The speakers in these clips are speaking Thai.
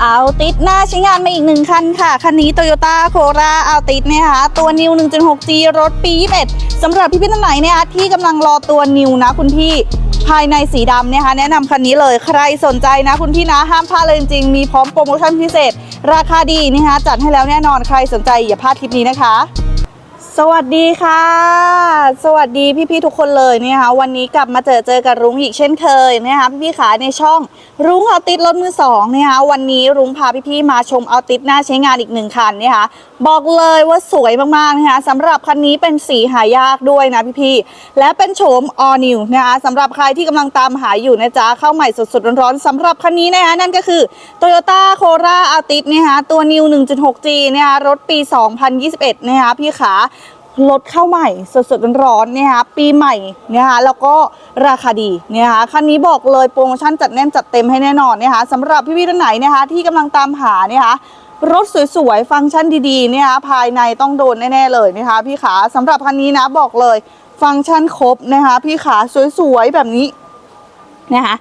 เอาติดหน้าใช้งานมาอีกหนึ่งคันค่ะ คันนี้ Toyota c o r ร a เอาติดนะคะ ตัวนิว 1.6G รถปี21สำหรับพี่พี่ท่านไหนเนี่ยที่กำลังรอตัวนิวนะคุณพี่ภายในสีดำนะคะแนะนำคันนี้เลยใครสนใจนะคุณพี่นะห้ามพลาดเลยจริงมีพร้อมโปรโมชั่นพิเศษ ราคาดีนะคะจัดให้แล้วแน่นอนใครสนใจอย่าพลาดคลิปนี้นะคะ สวัสดีค่ะ สวัสดีพี่ๆทุกคนเลยนะคะวันนี้กลับมาเจอเจอกับรุ้งอีกเช่นเคยนะคะพี่ๆขาในช่องรุ้งเอาติดรถมือสองนะคะวันนี้รุ้งพาพี่ๆมาชมเอาติดหน้าใช้งานอีกหนึ่งคันนะคะบอกเลยว่าสวยมากๆนะคะสำหรับคันนี้เป็นสีหายากด้วยนะพี่ๆและเป็นโฉม all new นะคะสำหรับใครที่กำลังตามหาอยู่นะจ๊ะเข้าใหม่สดๆร้อนๆสำหรับคันนี้นะคะนั่นก็คือ Toyota Corolla Altis นะคะตัว New 1.6G นะคะรถปี 2021นะคะพี่ขา รถเข้าใหม่สดๆร้อนๆเนี่ยคะปีใหม่เนี่ยคะแล้วก็ราคาดีเนี่ยคะคันนี้บอกเลยโปรโมชั่นจัดแน่นจัดเต็มให้แน่นอนเนี่ยคะสำหรับพี่ๆท่านไหนเนี่ยคะที่กำลังตามหาเนี่ยคะรถสวยๆ ฟังก์ชันดีๆเนี่ยคะภายในต้องโดนแน่ๆเลยนะคะพี่ขาสำหรับคันนี้นะบอกเลยฟังก์ชันครบนะคะพี่ขาสวยๆ แบบนี้นะคะ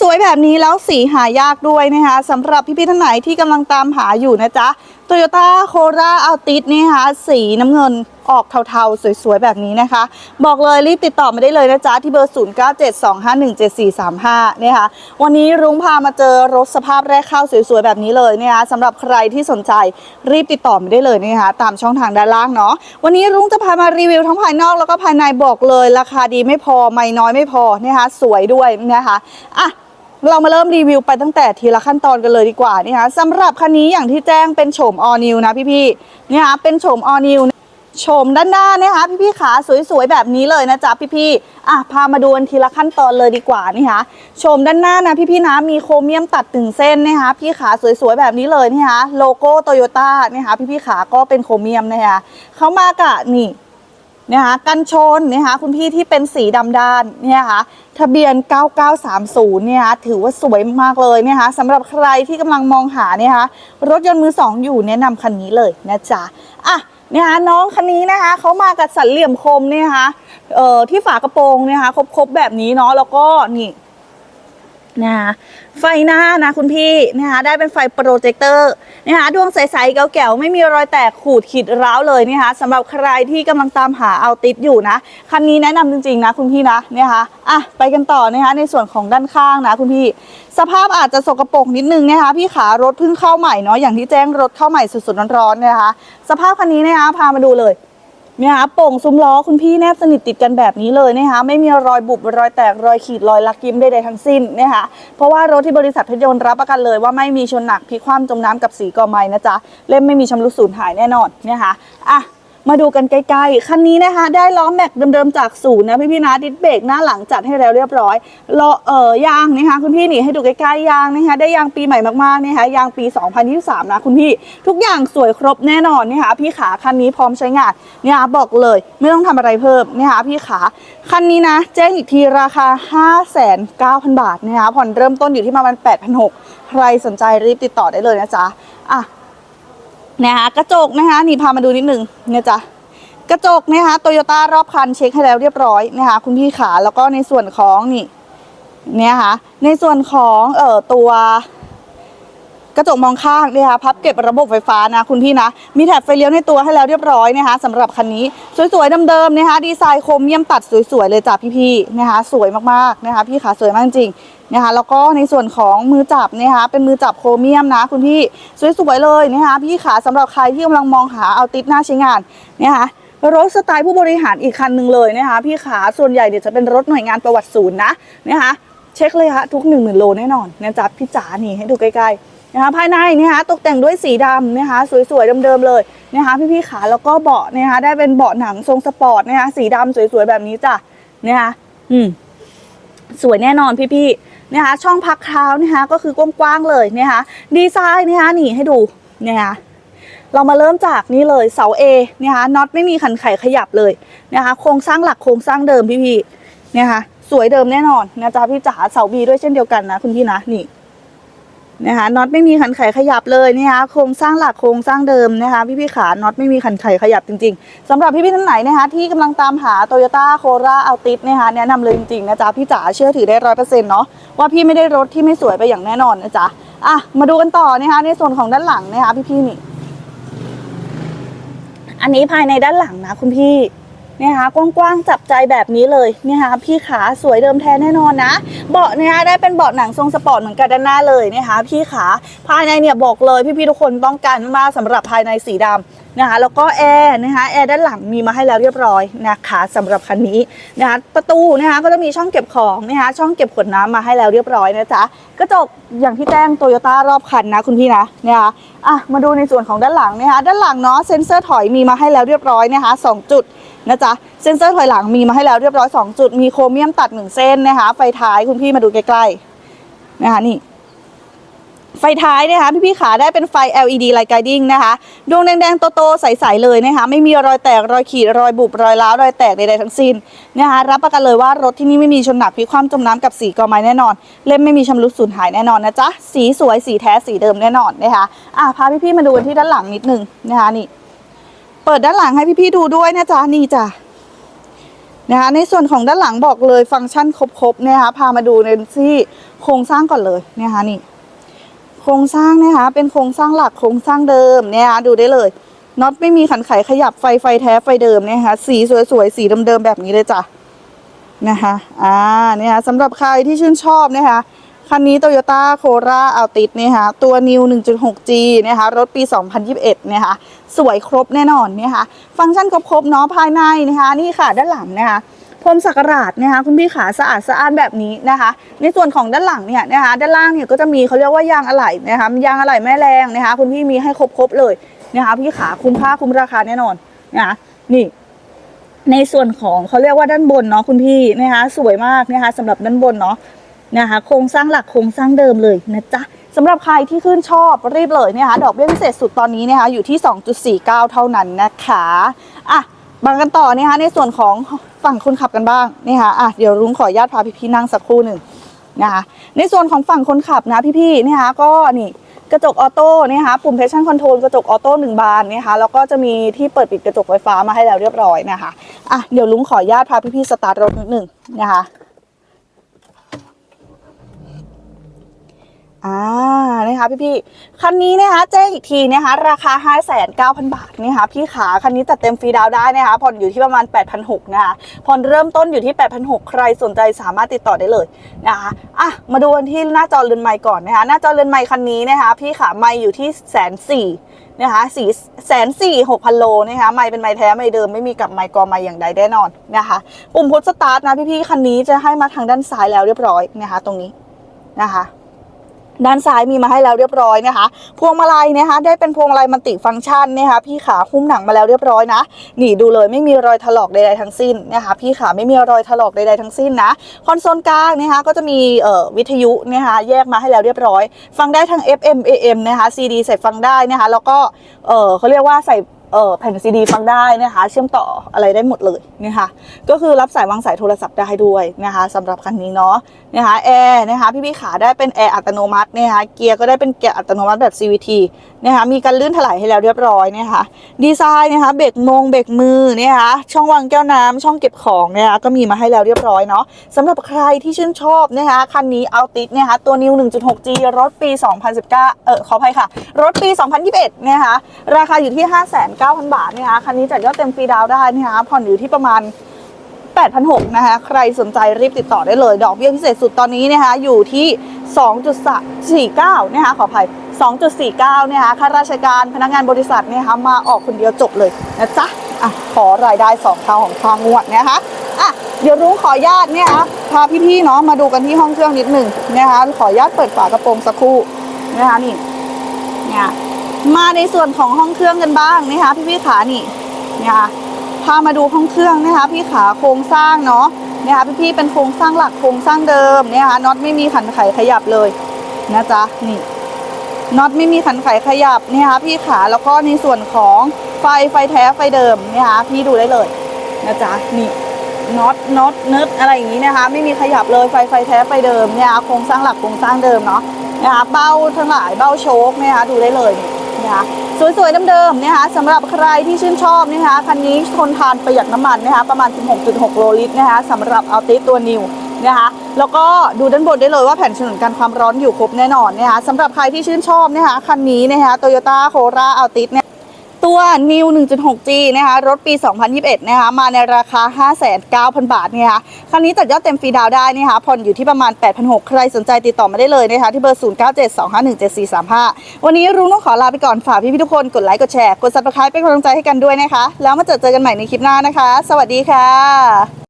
สวยๆ แบบนี้แล้วสีหายากด้วยนะคะสำหรับพี่ๆท่านไหนที่กำลังตามหาอยู่นะจ๊ะ Toyota Corolla Altis นี่นะคะสีน้ำเงินออกเทาๆ สวยๆ แบบนี้นะคะ บอกเลยรีบติดต่อมาได้เลยนะจ๊ะ ที่เบอร์ 0972517435นะคะวันนี้รุ้งพามาเจอรถสภาพแรกเข้าสวยๆ แบบนี้เลยนะคะสำหรับใครที่สนใจรีบติดต่อมาได้เลยนะคะตามช่องทางด้านล่างเนาะวันนี้รุ้งจะพามารีวิวทั้งภายนอกแล้วก็ภายในบอกเลย ราคาดีไม่พอไม่น้อยไม่พอนะคะสวยด้วยนะคะอะ เรามาเริ่มรีวิวไปตั้งแต่ทีละขั้นตอนกันเลยดีกว่านี่คะสำหรับคันนี้อย่างที่แจ้งเป็นโฉม all new นะพี่ๆนี่คะเป็นโฉม all new โฉมด้านหน้านะคะพี่ๆขาสวยๆแบบนี้เลยนะจ๊ะพี่ๆอะพามาดูกันทีละขั้นตอนเลยดีกว่านี่คะโฉมด้านหน้านะพี่ๆนะมีโครเมียมตัดถึงเส้นนะคะพี่ขาสวยๆแบบนี้เลยนี่คะโลโก้โตโยต้านี่คะพี่ๆขาก็เป็นโครเมียมนะคะเขามากะนี่ นะคะกันชนนะคะคุณพี่ที่เป็นสีดำด้านเนี่ยค่ะทะเบียน 9930เนี่ยคะถือว่าสวยมากเลยเนี่ยค่ะสำหรับใครที่กำลังมองหาเนี่ยค่ะรถยนต์มือสองอยู่แนะนำคันนี้เลยนะจ๊ะอะเนี่ยคะน้องคันนี้นะคะเขามากับสันเหลี่ยมคมเนี่ยค่ะเอ่อที่ฝากระโปรงเนี่ยค่ะครบๆแบบนี้เนาะแล้วก็นี่นะคะ ไฟหน้านะคุณพี่นะคะได้เป็นไฟโปรเจคเตอร์นะคะดวงใสๆแก๋วๆไม่มีรอยแตกขูดขีดร้าวเลยนะคะสำหรับใครที่กำลังตามหาเอาติดอยู่นะคันนี้แนะนำจริงๆนะคุณพี่นะนะคะอะไปกันต่อนะคะในส่วนของด้านข้างนะคุณพี่ สภาพอาจจะสกปรกนิดนึงนะคะพี่ขารถเพิ่งเข้าใหม่เนาะอย่างที่แจ้งรถเข้าใหม่สดๆร้อนๆนะคะสภาพคันนี้นะคะพามาดูเลย เนี่ยคะโป่งซุ้มล้อคุณพี่แนบสนิทติดกันแบบนี้เลยนะคะไม่มีรอยบุบรอยแตกรอยขีดรอยลักยิ้มใดๆทั้งสิ้นนะคะเพราะว่ารถที่บริษัทรถยนต์รับประกันเลยว่าไม่มีชนหนักพลิกคว่ำจมน้ำกับสีกอไม้นะจ๊ะเล่มไม่มีชำรุดสูญหายแน่นอนนะคะอะ มาดูกันใกล้ๆ คันนี้นะคะ ได้ล้อแม็กเดิมๆจากศูนย์นะพี่พี่ๆนะดิสเบรกหน้าหลังจัดให้แล้วเรียบร้อยล้อเอ่อยางนะคะคุณพี่นี่ให้ดูใกล้ๆยางนะคะ ได้ยางปีใหม่มากๆนะคะยางปี 2023 นะคุณพี่ ทุกอย่างสวยครบแน่นอนนะคะพี่ขาคันนี้พร้อมใช้งานเนี่ยบอกเลยไม่ต้องทำอะไรเพิ่มนะคะพี่ขาคันนี้นะ แจ้งอีกทีราคา 59,000 บาทนะคะผ่อนเริ่มต้นอยู่ที่ประมาณ8,600 ใครสนใจรีบติดต่อได้เลยนะจ๊ะอะ นะคะกระจกนะคะนี่พามาดูนิดนึงเนี่ยจ้ะกระจกนะคะโตโยต้ารอบคันเช็คให้แล้วเรียบร้อยนะคะคุณพี่ขาแล้วก็ในส่วนของนี่เนี่ยค่ะในส่วนของเอ่อตัว กระจกมองข้างเนี่ยค่ะพับเก็บระบบไฟฟ้านะคุณพี่นะ มีแถบไฟเลี้ยวในตัวให้แล้วเรียบร้อยนะคะสำหรับคันนี้สวยๆเดิมๆนะคะดีไซน์คมเยี่ยมตัดสวยๆเลยจ้ะพี่ๆนะคะสวยมากๆนะคะพี่ขาสวยมากจริงนะคะแล้วก็ในส่วนของมือจับนะคะเป็นมือจับโครเมียมนะคุณพี่สวยๆเลยนะคะพี่ขาสำหรับใครที่กำลังมองหาเอาติดหน้าใช้งานนะคะรถสไตล์ผู้บริหารอีกคันหนึ่งเลยนะคะพี่ขาส่วนใหญ่เดี๋ยวจะเป็นรถหน่วยงานประวัติศูนย์นะนะคะเช็คเลยค่ะทุก1 0,000โลแน่นอนนะจ๊ะพี่จ๋านี่ให้ดูใกล้ๆ นะคะภายในนะคะตกแต่งด้วยสีดำนะคะสวยๆเดิมๆเลยนะคะพี่ๆขาแล้วก็เบาะนะคะได้เป็นเบาะหนังทรงสปอร์ตนะคะสีดำสวยๆแบบนี้จ้ะนะคะอืมสวยแน่นอนพี่ๆนะคะช่องพักเท้านะคะก็คือกว้างๆเลยนะคะดีไซน์นะคะนี่ให้ดูนะคะเรามาเริ่มจากนี่เลยเสา A นะคะน็อตไม่มีขันไขขยับเลยนะคะโครงสร้างหลักโครงสร้างเดิมพี่ๆนี่ยค่ะสวยเดิมแน่นอนนะจ๊ะพี่จ๋าเสาบีด้วยเช่นเดียวกันนะคุณพี่นะนี่ นะคะน็อตไม่มีขันไขขยับเลยนะคะโครงสร้างหลักโครงสร้างเดิมนะคะพี่พี่ขาน็อตไม่มีขันไขขยับจริงๆสำหรับพี่พี่ท่านไหนนะคะที่กำลังตามหา Toyota Corolla Altis นะคะแนะนำเลยจริงๆนะจ๊ะพี่จ๋าเชื่อถือได้ร้อยเปอร์เซ็นต์เนาะว่าพี่ไม่ได้รถที่ไม่สวยไปอย่างแน่นอนนะจ๊ะอะมาดูกันต่อนะคะในส่วนของด้านหลังนะคะพี่พี่ๆนี่ อันนี้ภายในด้านหลังนะคุณพี่ นี่ยคะกว้างๆจับใจแบบนี้เลยเนี่ยคะพี่ขาสวยเดิมแท้แน่นอนนะ เบาะเนี่ยได้เป็นเบาะหนังทรงสปอร์ตเหมือนกันด้านหน้าเลยนะคะพี่ขาภายในเนี่ยบอกเลยพี่ๆทุกคนต้องการมากๆสำหรับภายในสีดำ นะคะแล้วก็แอร์นะคะแอร์ด้านหลังมีมาให้แล้วเรียบร้อยนะคะสำหรับคันนี้นะคะประตูนะคะก็จะมีช่องเก็บของนะคะช่องเก็บขวดน้ำมาให้แล้วเรียบร้อยนะจ๊ะกระจกอย่างที่แจ้งโตโยต้ารอบคันนะคุณพี่นะนะคะอะมาดูในส่วนของด้านหลังนะคะด้านหลังเนาะเซ็นเซอร์ถอยมีมาให้แล้วเรียบร้อยนะคะสองจุดนะจ๊ะเซ็นเซอร์ถอยหลังมีมาให้แล้วเรียบร้อย 2 จุดมีโครเมียมตัด 1 เส้นนะคะไฟท้ายคุณพี่มาดูใกล้ๆนะคะนี่ ไฟท้ายนะคะพี่ๆขาได้เป็นไฟ LED Light Guiding นะคะดวงแดงๆโตๆใสๆเลยนะคะไม่มีรอยแตกรอยขีดรอยบุบรอยร้าวรอยแตกใดๆทั้งสิ้นนะคะรับประกันเลยว่ารถที่นี่ไม่มีชนหนักพิคว่ำจมน้ำกับสีกอไม้แน่นอน เล่มไม่มีชำรุดสูญหายแน่นอนนะจ๊ะสีสวยสีแท้สีเดิมแน่นอนนะคะอะพาพี่ๆมาดูกันที่ด้านหลังนิดนึงนะคะนี่เปิดด้านหลังให้พี่ๆดูด้วยนะจ๊ะนี่จ้ะนะคะในส่วนของด้านหลังบอกเลยฟังก์ชันครบๆนะคะพามาดูในที่โครงสร้างก่อนเลยนะคะนี่ โครงสร้างนะคะ เป็นโครงสร้างหลักโครงสร้างเดิมเนะคะดูได้เลยน็อตไม่มีขันไขขยับไฟไฟแท้ไฟเดิมนะคะสีสวยๆสีเดิมๆแบบนี้เลยจ้ะนะคะอ่าเนี่ยสำหรับใครที่ชื่นชอบนะคะคันนี้ Toyota Corolla Altis นะคะตัว New 1.6G นะคะรถปี 2021นะคะสวยครบแน่นอนนะคะฟังก์ชันครบๆเนาะภายในนะคะนี่ค่ะด้านหลังนะคะ พรมสักการาดนะคะคุณพี่ขาสะอาดสะอ้านแบบนี้นะคะ ในส่วนของด้านหลังเนี่ยนะคะด้านล่างเนี่ยก็จะมีเขาเรียกว่ายางอะไหล่นะคะยางอะไหล่แม่แรงนะคะ คุณพี่มีให้ครบๆเลยนะคะพี่ขาคุ้มค่าคุ้มราคาแน่นอนนะคะนี่ในส่วนของเขาเรียกว่าด้านบนเนาะคุณพี่นะคะสวยมากนะคะสำหรับด้านบนเนาะนะคะโครงสร้างหลักโครงสร้างเดิมเลยนะจ๊ะสำหรับใครที่ขึ้นชอบรีบเลยนะคะดอกเบี้ยพิเศษสุดตอนนี้นะคะอยู่ที่ 2.49 เท่านั้นนะคะอะ มากันต่อนะคะในส่วนของฝั่งคนขับกันบ้างนะคะอะเดี๋ยวรุ้งขออนุญาตพาพี่ๆนั่งสักครู่หนึ่งนะคะในส่วนของฝั่งคนขับนะพี่ๆนะคะก็นี่กระจกออโต้นะคะปุ่มเพชชั่นคอนโทรลกระจกออโต้หนึ่งบานนะคะแล้วก็จะมีที่เปิดปิดกระจกไฟฟ้ามาให้แล้วเรียบร้อยนะคะอะเดี๋ยวลุงขออนุญาตพาพี่ๆสตาร์ทรถนิดหนึ่งนะคะอ่า นะคะพี่พี่ๆคันนี้นะคะแจ้งอีกทีนะคะราคา 5 9 0 0 0 บาทนะคะพี่ขาคันนี้จัดเต็มฟรีดาวได้นะคะผ่อนอยู่ที่ประมาณ 8,600นะคะผ่อนเริ่มต้นอยู่ที่ 8,600 ใครสนใจสามารถติดต่อได้เลยนะคะอะมาดูกันที่หน้าจอเรือนไมค์ก่อนนะคะหน้าจอเรือนไมค์คันนี้นะคะพี่ขาไมค์อยู่ที่แสนสี่นะคะสี่แสนสี่หกพันโลนะคะไมค์เป็นไมค์แท้ไมค์เดิมไม่มีกับไมค์กอไมค์อย่างใดแน่นอนนะคะปุ่มพุทสตาร์ทนะพี่ๆคันนี้จะให้มาทางด้านซ้ายแล้วเรียบร้อยนะคะตรงนี้นะคะ ด้านซ้ายมีมาให้แล้วเรียบร้อยนะคะ พวงมาลัยนะคะ ได้เป็นพวงมาลัยมัลติฟังก์ชันนะคะ พี่ขาหุ้มหนังมาแล้วเรียบร้อยนะนี่ดูเลยไม่มีรอยถลอกใดๆทั้งสิ้นนะคะ พี่ขาไม่มีรอยถลอกใดๆทั้งสิ้นนะคอนโซลกลางนะคะก็จะมีเอ่อวิทยุนะคะ แยกมาให้แล้วเรียบร้อย ฟังได้ทั้ง FM AM นะคะ CD ใส่ฟังได้นะคะ แล้วก็เออเขาเรียกว่าใส่เออแผ่นซีดีฟังได้นะคะ เชื่อมต่ออะไรได้หมดเลยนะคะก็คือรับสายวางสายโทรศัพท์ได้ด้วยนะคะสำหรับคันนี้เนาะ นะคะแอร์นะคะพี่ๆขาได้เป็นแอร์อัตโนมัตินะคะเกียร์ก็ได้เป็นเกียร์อัตโนมัติแบบ CVT นะคะมีการลื่นถลายให้แล้วเรียบร้อยนะคะดีไซน์นะคะเบรกมงเบรกมือนะคะช่องวางแก้วน้ำช่องเก็บของนะคะก็มีมาให้แล้วเรียบร้อยเนาะสำหรับใครที่ชื่นชอบนะคะคันนี้เอาติดนะคะตัว New 1.6G รถปี 2019 เออขออภัยค่ะ รถปี 2021 นะคะราคาอยู่ที่ 59,000 บาทนะคะคันนี้จัดยอดเต็มฟรีดาวน์ได้นะคะผ่อนอยู่ที่ประมาณ 8,600นะคะ ใครสนใจรีบติดต่อได้เลย ดอกเบี้ยพิเศษสุดตอนนี้นะคะ อยู่ที่ 2.49 นะคะ ขออภัย 2.49 นะคะ ข้าราชการพนักงานบริษัทเนยนะคะ มาออกคนเดียวจบเลยนะจ๊ะ อะ ขอรายได้2เท่าของค่างวดนะคะ อะ เดี๋ยวรุ้งขออนุญาตเนี่ยคะพาพี่ๆ เนาะ มาดูกันที่ห้องเครื่องนิดหนึ่งนะคะ ขออนุญาตเปิดฝากระโปรงสักครู่นะคะนี่ เนี่ย มาในส่วนของห้องเครื่องกันบ้างนะคะพี่ๆขานี่ นะคะ พามาดูห้องเครื่องนะคะ พี่ขาโครงสร้างเนาะนะคะพี่ๆเป็นโครงสร้างหลักโครงสร้างเดิมเนะคะน็อตไม่มีขันไขขยับเลยนะจ๊ะนี่น็อตไม่มีขันไขขยับเนะคะพี่ขาแล้วก็ในส่วนของไฟไฟแท้ไฟเดิมเนะคะพี่ดูได้เลยนะจ๊ะนี่น็อตน็อตเนิร์ดอะไรอย่างนี้นะคะ ไม่มีขยับเลยไฟไฟแท้ไฟเดิมเนี่ยโครงสร้างหลักโครงสร้างเดิมเนาะนะคะเบ้าทั้งหลายเบ้าโชคเนะคะดูได้เลยนี่ นะคะสวยๆเดิมๆนะคะสำหรับใครที่ชื่นชอบนะคะคันนี้ทนทานประหยัดน้ำมันนะคะประมาณ 16.6 โลลิตรนะคะสำหรับอัลติตัวนิวนะคะแล้วก็ดูด้านบนได้เลยว่าแผ่นฉนวนกันความร้อนอยู่ครบแน่นอนนะคะสำหรับใครที่ชื่นชอบนะคะคันนี้นะคะโตโยต้าโคราอัลติสเนี่ย ตัว New 1.6G นะคะ รถปี 2021 นะคะ มาในราคา 59,000 บาทนะคะ คันนี้ตัดยอดเต็มฟรีดาวได้นะคะ ผ่อนอยู่ที่ประมาณ 8,600 ใครสนใจติดต่อมาได้เลยนะคะ ที่เบอร์ 0972517435 วันนี้รุ้งต้องขอลาไปก่อน ฝากพี่ๆทุกคนกดไลค์ กดแชร์ กดซับสไครป์เป็นกำลังใจให้กันด้วยนะคะ แล้วมาเจอเจอกันใหม่ในคลิปหน้านะคะ สวัสดีค่ะ